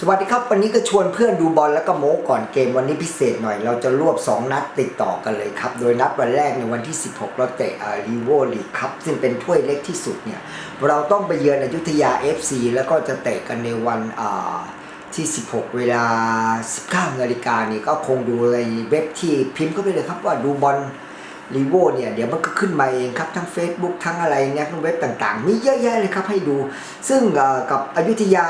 สวัสดีครับ วันนี้ก็ชวนเพื่อนดูบอลแล้วก็โม้ก่อนเกมวันนี้พิเศษหน่อย เราจะรวบ 2 นัดติดต่อกันเลยครับ โดยนัดวันแรกในวันที่ 16 เราเตะอารีโวลีครับ ซึ่งเป็นถ้วยเล็กที่สุดเนี่ย เราต้องไปเยือนอยุธยา FC แล้วก็จะเตะกันในวันอ่าที่ 16 เวลา 19นาฬิกานี่ก็คงดูในเว็บที่พิมพ์เข้าไปเลยครับว่าดูบอล รีโวเนี่ยเดี๋ยวมันก็ขึ้นมาเองครับ ทั้ง Facebook ทั้งอะไรเนี่ยทั้งเว็บต่างๆ มีเยอะแยะเลยครับให้ดู ซึ่งกับอยุธยา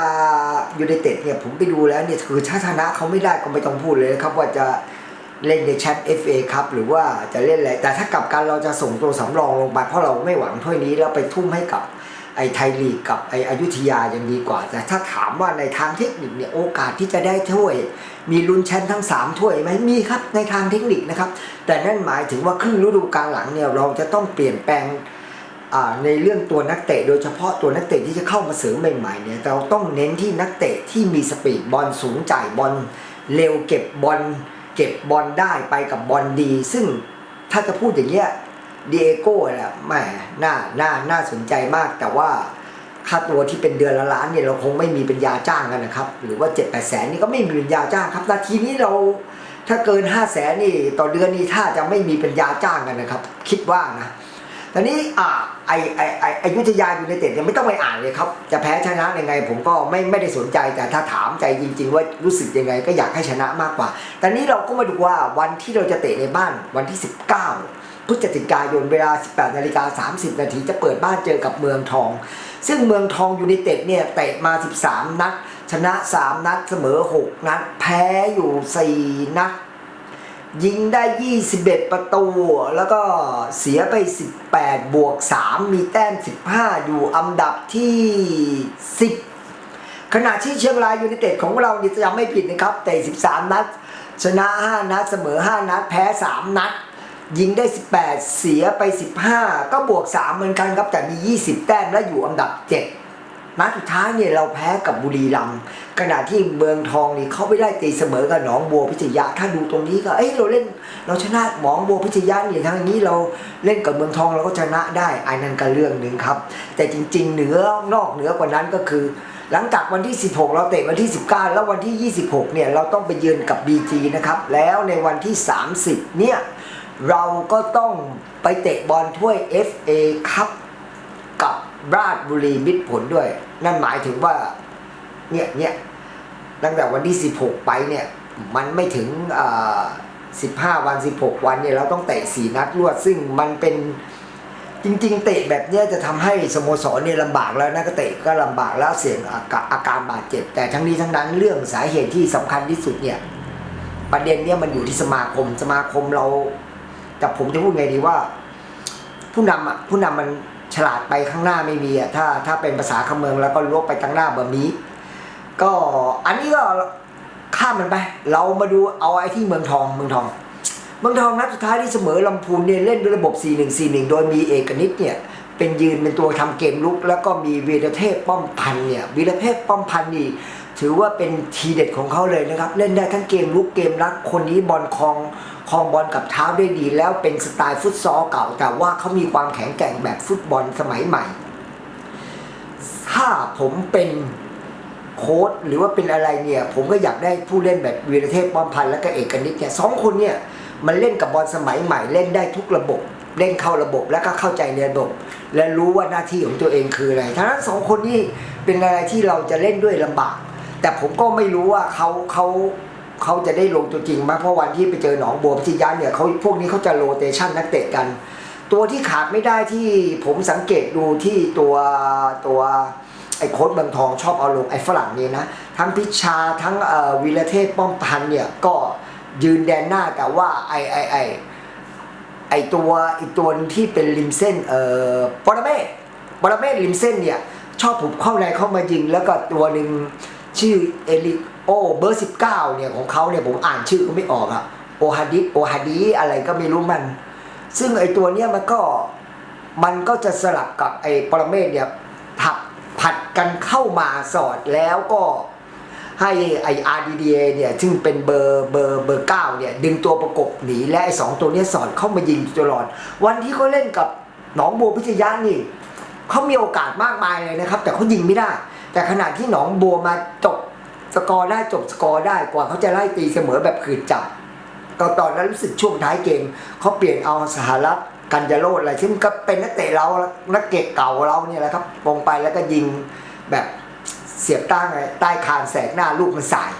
ยูไนเต็ดเนี่ยผมไปดูแล้วเนี่ยคือถ้าชนะเขาไม่ได้ก็ไม่ต้องพูดเลยครับว่าจะเล่นในแชมป์ FA ครับหรือว่าจะเล่นอะไรแต่ถ้ากลับกันเราจะส่งตัวสำรองลงไปเพราะเราไม่หวังถ้วยนี้แล้วไปทุ่มให้กับ ไอ้ไทยลีกกับไอ้อยุธยายังดีกว่า แต่ถ้าถามว่าในทางเทคนิคเนี่ยโอกาสที่จะได้ถ้วย มีลุ้นแชมป์ทั้ง 3 ถ้วยไหมมีครับในทางเทคนิคนะครับ แต่นั่นหมายถึงว่าครึ่งฤดูกาลหลังเนี่ยเราจะต้องเปลี่ยนแปลงในเรื่องตัวนักเตะโดยเฉพาะตัวนักเตะที่จะเข้ามาเสริมใหม่ๆเนี่ยเราต้องเน้นที่นักเตะที่มีสปีดบอลสูงจ่ายบอลเร็วเก็บบอลเก็บบอลได้ไปกับบอลดี ซึ่งถ้าจะพูดอย่างเงี้ย ดีเอโก้แหละแหมน่าน่าน่าสนใจมากแต่ว่าค่าตัวที่เป็นเดือนละล้านเนี่ยเราคงไม่มีปัญญาจ้างกันนะครับ หรือว่า7จ็ดแปดแสนนี่ก็ไม่มีปัญญาจ้างครับนาทีนี้เราถ้าเกิน5้าแสนนี่ต่อเดือนนี่ถ้าจะไม่มีปัญญาจ้างกันนะครับ คิดว่านะตอนนี้อ่าไอไอไออยุทธยาอยู่ในเต็ดเนี่ยไม่ต้องไปอ่านเลยครับ จะแพ้ชนะยังไง ผมก็ไม่ไม่ได้สนใจแต่ถ้าถามใจจริง ๆ ว่ารู้สึกยังไง ก็อยากให้ชนะมากกว่าตอนนี้เราก็มาดูว่าวันที่เราจะเตะในบ้านวันที่ 19 พฤศจิกายนเวลา 18นาฬิกา30 นาทีจะเปิดบ้านเจอกับเมืองทอง ซึ่งเมืองทองยูไนเต็ดเนี่ยเตะมา 13 นัด ชนะ 3 นัดเสมอ 6 นัด แพ้อยู่ 4 นัด ยิงได้ 21 ประตู แล้วก็เสียไป 18 บวก 3 มีแต้ม 15 อยู่อันดับที่ 10 ขณะที่เชียงรายยูไนเต็ดของเรานี่จะไม่ผิดนะครับเตะ 13 นัด ชนะ 5 นัด เสมอ 5 นัด แพ้ 3 นัด ยิงได้ 18 เสียไป 15 ก็บวก 3 เหมือนกันครับ แต่มี 20 แต้มและอยู่อันดับ 7นัดสุดท้ายเนี่ยเราแพ้กับบุรีรัมย์ขณะที่เมืองทองนี่เขาไม่ได้ตีเสมอกับหนองบัวพิทยาถ้าดูตรงนี้ก็เอ้ยเราเล่นเราชนะหมองบัวพิทยาเนี่ยทางนี้เราเล่นกับเมืองทองเราก็ชนะได้อันนั้นก็เรื่องหนึ่งครับ แต่จริง ๆ เหนือนอกเหนือกว่านั้นก็คือ หลังจากวันที่ 16 เราเตะวันที่ 19 แล้ววันที่ 26 เนี่ยเราต้องไปเยือนกับ BG นะครับแล้วในวันที่ 30 เนี่ย เราก็ต้องไปเตะบอลถ้วย FA ครับกับราชบุรีมิตรผลด้วย นั่นหมายถึงว่า เนี่ยเนี่ยตั้งแต่วันที่ 16 ไปเนี่ย มันไม่ถึง15 วัน 16 วันเนี่ยเราต้องเตะ4นัดรวด ซึ่งมันเป็นจริง ๆ เตะแบบเนี้ยจะทำให้สโมสรเนี่ยลำบากแล้วนักเตะก็ลำบากแล้วเสี่ยงอาการบาดเจ็บ แต่ทั้งนี้ทั้งนั้นเรื่องสาเหตุที่สำคัญที่สุดเนี่ยประเด็นเนี่ยมันอยู่ที่สมาคมสมาคมเรา แต่ผมจะพูดไงดีว่า ผู้นำอะผู้นำมันฉลาดไปข้างหน้าไม่มีอะถ้าถ้าเป็นภาษาคำเมืองแล้วก็ลวกไปข้างหน้าแบะมีก็อันนี้ก็ข้ามมันไป เรามาดูเอาไอ้ที่เมืองทองเมืองทอง เมืองทองนัดสุดท้ายที่เสมอลำพูนเนี่ยเล่นด้วยระบบ 4-1-4-1 โดยมีเอกนิตเนี่ยเป็นยืนเป็นตัวทำเกมลุก แล้วก็มีวีรเทพป้อมพันเนี่ยวีรเทพป้อมพันนี่ ถือว่าเป็นทีเด็ดของเขาเลยนะครับ เล่นได้ทั้งเกมลุกเกมรักคนนี้บอลคองคองบอลกับเท้าได้ดี แล้วเป็นสไตล์ฟุตซอลเก่า แต่ว่าเขามีความแข็งแกร่งแบบฟุตบอลสมัยใหม่ ถ้าผมเป็นโค้ชหรือว่าเป็นอะไรเนี่ย ผมก็อยากได้ผู้เล่นแบบวีรเทพป้อมพันธ์และก็เอกนิตเนี่ยสองคนเนี่ยมันเล่นกับบอลสมัยใหม่เล่นได้ทุกระบบ เล่นเข้าระบบแล้วก็เข้าใจในระบบ และรู้ว่าหน้าที่ของตัวเองคืออะไรทั้งนั้นสองคนนี้เป็นอะไรที่เราจะเล่นด้วยลำบาก แต่ผมก็ไม่รู้ว่าเขาเขาเขาจะได้ลงตัวจริงไหมเพราะวันที่ไปเจอหนองบัวพิทยาเนี่ยเขาพวกนี้เขาจะโรเตชันนักเตะกัน ตัวที่ขาดไม่ได้ที่ผมสังเกตดูที่ตัวตัวไอ้โค้ดเมืองทองชอบเอาลงไอ้ฝรั่งนี่นะ ทั้งพิชาทั้งวีรเทพป้อมพันเนี่ยก็ยืนแดนหน้าแต่ว่าไอ้ไอ้ไอ้ไอ้ตัวอีกตัวหนึงที่เป็นริมเส้นเอ่อปรเมศปรเมศริมเส้นเนี่ยชอบผมเข้าในเข้ามายิง แล้วก็ตัวหนึ่ง ชื่อเอลิโอเบอร์สิบเก้าเนี่ยของเขาเนี่ยผมอ่านชื่อก็ไม่ออกอะโอฮาดิโอฮาดีอะไรก็ไม่รู้มัน ซึ่งไอตัวเนี้ยมันก็มันก็จะสลับกับไอปรเมศเนี่ยผัดผัดกันเข้ามาสอดแล้วก็ให้ไอ RDDA เนี่ยซึ่งเป็นเบอร์เบอร์เบอร์เก้าเนี่ยดึงตัวประกบหนีและไอสองตัวเนี้ยสอดเข้ามายิงตลอด วันที่เขาเล่นกับหนองบัวพิทยานี่เขามีโอกาสมากมายเลยนะครับ แต่เขายิงไม่ได้ แต่ขณะที่หนองบัวมาจบสกอร์ได้จบสกอร์ได้กว่าเขาจะไล่ตีเสมอแบบขืนจับก็ตอนนั้นรู้สึกช่วงท้ายเกมเขาเปลี่ยนเอาสหรัฐกันยาโรดอะไรซึ่งก็เป็นนักเตะเรานักเก็กเก่าเราเนี่ยแหละครับลงไปแล้วก็ยิงแบบเสียบใต้ไงใต้คานแสกหน้าลูกมันสาย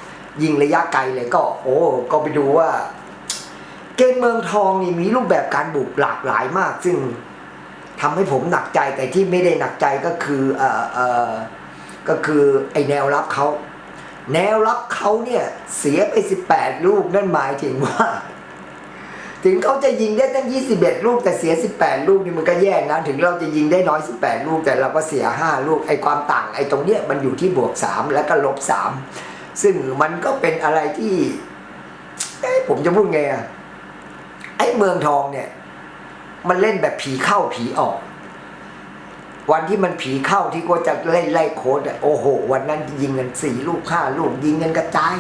ยิงระยะไกลเลยก็ โอ้ก็ไปดูว่า เกมเมืองทองนี่มีรูปแบบการบุกหลากหลายมาก ซึ่งทำให้ผมหนักใจแต่ที่ไม่ได้หนักใจก็คือเออเอ่อ ก็คือไอแนวรับเขาแนวรับเขาเนี่ยเสียไป 18 ลูกนั่นหมายถึงว่า ถึงเขาจะยิงได้ตั้ง 21 ลูกแต่เสีย 18 ลูกนี่มันก็แย่นะถึงเราจะยิงได้น้อย 18 ลูกแต่เราก็เสีย 5 ลูกไอความต่างไอตรงเนี้ยมันอยู่ที่บวก 3 แล้วก็ลบ 3 ซึ่งมันก็เป็นอะไรที่ผมจะพูดไงอะไอเมืองทองเนี่ย มันเล่นแบบผีเข้าผีออก วันที่มันผีเข้าที่ก็จะเล่ไล่โค้ดอะโอ้โห วันนั้นยิงกันสี่ลูกห้าลูกยิงกันกระจาย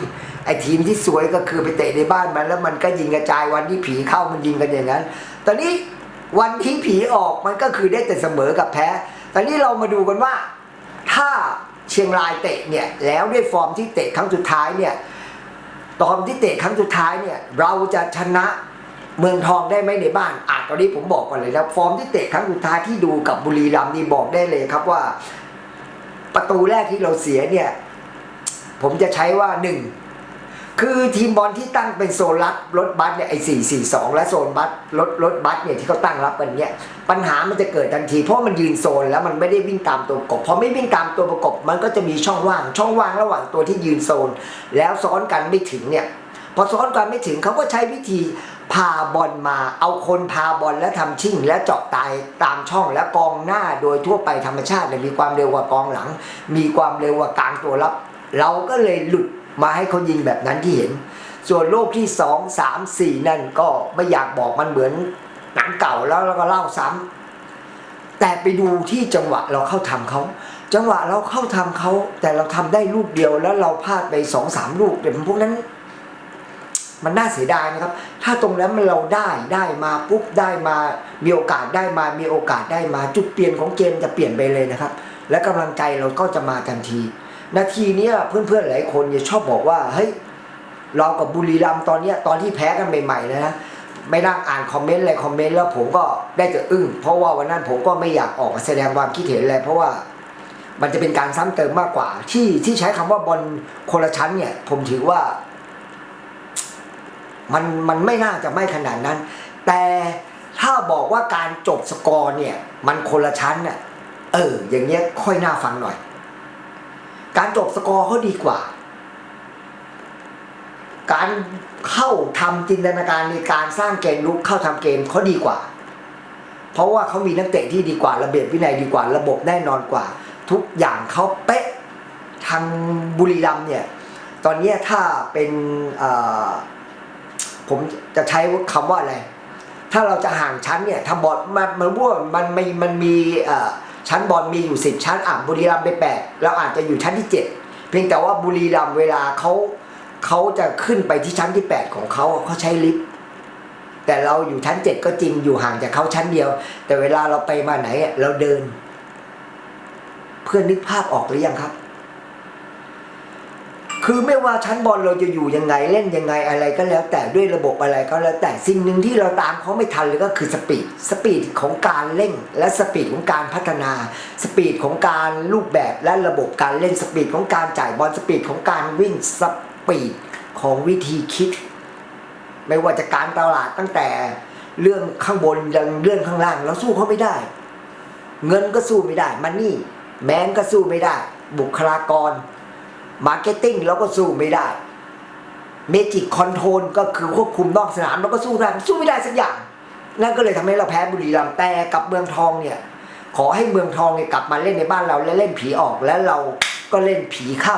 ไอ้ทีมที่สวยก็คือไปเตะในบ้านมัน แล้วมันก็ยิงกระจายวันที่ผีเข้ามันยิงกันอย่างนั้น ตอนนี้วันที่ผีออกมันก็คือได้แต่เสมอกับแพ้ ตอนนี้เรามาดูกันว่า ถ้าเชียงรายเตะเนี่ยแล้วด้วยฟอร์มที่เตะครั้งสุดท้ายเนี่ยตอนที่เตะครั้งสุดท้ายเนี่ยเราจะชนะเมืองทองได้ไหมในบ้านอะ ตอนนี้ผมบอกก่อนเลยนะฟอร์มที่เตะครั้งสุดท้ายที่ดูกับบุรีรัมย์นี่บอกได้เลยครับว่า ประตูแรกที่เราเสียเนี่ย ผมจะใช้ว่าหนึ่งคือทีมบอลที่ตั้งเป็นโซนรับรถบัสเนี่ยไอ้สี่สี่สองและโซนบัสรถรถบัสเนี่ยที่เขาตั้งรับกันเนี่ยปัญหามันจะเกิดทันที เพราะมันยืนโซนแล้วมันไม่ได้วิ่งตามตัวประกบพอไม่วิ่งตามตัวประกบมันก็จะมีช่องว่าง ช่องว่างระหว่างตัวที่ยืนโซน แล้วซ้อนกันไม่ถึงเนี่ยพอซ้อนกันไม่ถึงเขาก็ใช้วิธี พาบอลมา เอาคนพาบอลแล้วทำชิ่ง และเจาะตายตามช่องและกองหน้าโดยทั่วไปธรรมชาติเนี่ยมีความเร็วกว่ากองหลัง มีความเร็วกว่ากลางตัวรับ เราก็เลยหลุดมาให้เขายิงแบบนั้นที่เห็น ส่วนโลกที่สองสามสี่นั่นก็ไม่อยากบอกมันเหมือนหนังเก่าแล้วเราก็เล่าซ้ำแต่ไปดูที่จังหวะเราเข้าทำเขาจังหวะเราเข้าทำเขาแต่เราทำได้ลูกเดียวแล้วเราพลาดไปสองสามลูกเดี๋ยวพวกนั้น มันน่าเสียดายนะครับ ถ้าตรงนั้นมันเราได้ได้มาปุ๊บได้มามีโอกาสได้มามีโอกาสได้มาจุดเปลี่ยนของเกมจะเปลี่ยนไปเลยนะครับ และกำลังใจเราก็จะมาทันที นาทีนี้เพื่อนๆหลายคนเนี่ยชอบบอกว่าเฮ้ยเรากับบุรีรัมย์ตอนนี้ตอนที่แพ้กันใหม่ๆนะนะไม่นั่งอ่านคอมเมนต์อะไรคอมเมนต์แล้วผมก็ได้แต่อึ้งเพราะว่าวันนั้นผมก็ไม่อยากออกมาแสดงความคิดเห็นอะไรเพราะว่ามันจะเป็นการซ้ำเติมมากกว่าที่ที่ใช้คำว่าบอลคนละชั้นเนี่ย ผมถือว่า มันมันไม่น่าจะไม่ขนาดนั้น แต่ถ้าบอกว่าการจบสกอร์เนี่ยมันคนละชั้นน่ะเออ อย่างเงี้ยค่อยน่าฟังหน่อย การจบสกอร์เขาดีกว่า การเข้าทำจินตนาการในการสร้างเกมลุกเข้าทำเกมเขาดีกว่า เพราะว่าเขามีนักเตะที่ดีกว่า ระเบียบวินัยดีกว่า ระบบแน่นอนกว่า ทุกอย่างเขาเป๊ะทางบุรีรัมเนี่ย ตอนนี้ถ้าเป็นอ่อ ผมจะใช้คำว่าอะไร ถ้าเราจะห่างชั้นเนี่ยถ้าบอลมันมันว่ามันมีมันมีชั้นบอลมีอยู่สิบชั้นอะบุรีรัมย์ไปแปดเราอาจจะอยู่ชั้นที่เจ็ดเพียงแต่ว่าบุรีรัมย์เวลาเขาเขาจะขึ้นไปที่ชั้นที่แปดของเขาเขาใช้ลิฟต์แต่เราอยู่ชั้นเจ็ดก็จริงอยู่ห่างจากเขาชั้นเดียว แต่เวลาเราไปมาไหนเราเดิน เพื่อนนึกภาพออกหรือยังครับ คือไม่ว่าชั้นบอลเราจะอยู่ยังไงเล่นยังไงอะไรก็แล้ว แต่ด้วยระบบอะไรก็แล้วแต่สิ่งหนึ่งที่เราตามเขาไม่ทันเลยก็คือสปีดสปีดของการเล่นและสปีดของการพัฒนา สปีดของการรูปแบบและระบบการเล่นสปีดของการจ่ายบอลสปีดของการวิ่งสปีดของวิธีคิด ไม่ว่าจะการตลาดตั้งแต่เรื่องข้างบนยันเรื่องข้างล่างเราสู้เขาไม่ได้ เงินก็สู้ไม่ได้มันนี่แมนก็สู้ไม่ได้ บุคลากร มาร์เก็ตติ้งเราก็สู้ไม่ได้เมจิกคอนโทรลก็คือควบคุมนอกสนามเราก็สู้ได้สู้ไม่ได้สักอย่าง นั่นก็เลยทำให้เราแพ้บุรีรัมย์แต่กับเมืองทองเนี่ย ขอให้เมืองทองเนี่ยกลับมาเล่นในบ้านเราและเล่นผีออกแล้วเราก็เล่นผีเข้า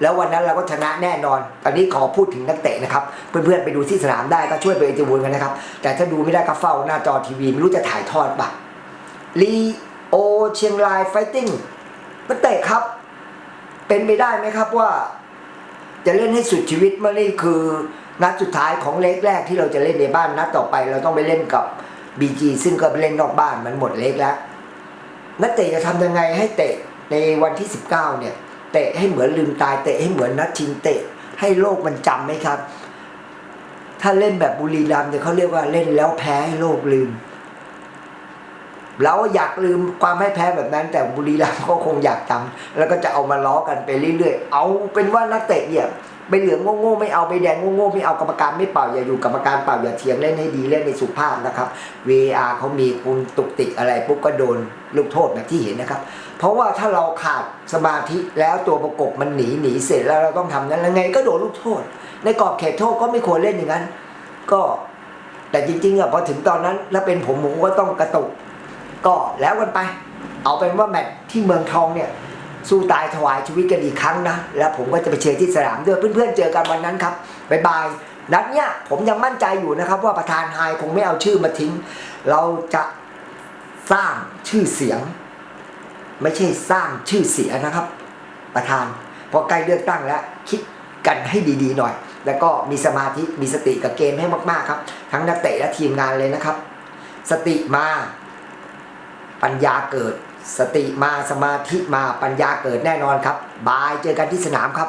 แล้ววันนั้นเราก็ชนะแน่นอน ตอนนี้ขอพูดถึงนักเตะนะครับ เพื่อนๆไปดูที่สนามได้ก็ช่วยไปอินเตอร์วิวกันนะครับ แต่ถ้าดูไม่ได้ก็เฝ้าหน้าจอทีวีไม่รู้จะถ่ายทอดปะลีโอเชียงรายไฟติ้งนักเตะครับ เป็นไปได้ไหมครับว่า จะเล่นให้สุดชีวิตเมื่อนี่คือนัดสุดท้ายของเล็กแรกที่เราจะเล่นในบ้านนัดต่อไป เราต้องไปเล่นกับบีจีซึ่งก็ไปเล่นนอกบ้านมันหมดเล็กแล้วนักเตะจะทำยังไงให้เตะในวันที่ 19 เนี่ย เตะให้เหมือนลืมตายเตะให้เหมือนนัดชิงเตะให้โลกมันจำไหมครับ ถ้าเล่นแบบบุรีรัมย์เนี่ยเขาเรียกว่าเล่นแล้วแพ้ให้โลกลืม เราอยากลืมความให้แพ้แบบนั้น แต่บุรีรัมย์ก็คงอยากจำแล้วก็จะเอามาล้อกันไปเรื่อยๆ เอาเป็นว่านักเตะเนี่ยใบเหลืองโง่ๆไม่เอาใบแดงโง่ๆไม่เอากรรมการไม่เป่าอย่าอยู่กรรมการเป่าอย่าเถียงเล่นให้ดีเล่นในสุภาพนะครับ VAR เขามีคุณตุกติกอะไรปุ๊บก็โดนลูกโทษแบบที่เห็นนะครับ เพราะว่าถ้าเราขาดสมาธิแล้วตัวประกบมันหนีหนีเสร็จแล้วเราต้องทำนั้นแล้วไงก็โดนลูกโทษ ในกรอบเขตโทษก็ไม่ควรเล่นอย่างนั้น ก็แต่จริงๆอะพอถึงตอนนั้นแล้วเป็นผมผมก็ต้องกระตุก ก็แล้วกันไป เอาเป็นว่าแมตช์ที่เมืองทองเนี่ยสู้ตายถวายชีวิตกันอีกครั้งนะ แล้วผมก็จะไปเชียร์ที่สนามด้วยเพื่อนๆเจอกันวันนั้นครับบ๊ายบายนัดเนี้ยผมยังมั่นใจอยู่นะครับ ว่าประธานไฮคงไม่เอาชื่อมาทิ้ง เราจะสร้างชื่อเสียง ไม่ใช่สร้างชื่อเสียนะครับ ประธาน พอใกล้เลือกตั้งแล้ว คิดกันให้ดีๆหน่อย แล้วก็มีสมาธิมีสติกับเกมให้มากๆครับ ทั้งนักเตะและทีมงานเลยนะครับ สติมา ปัญญาเกิด สติมาสมาธิมาปัญญาเกิดแน่นอนครับ บายเจอกันที่สนามครับ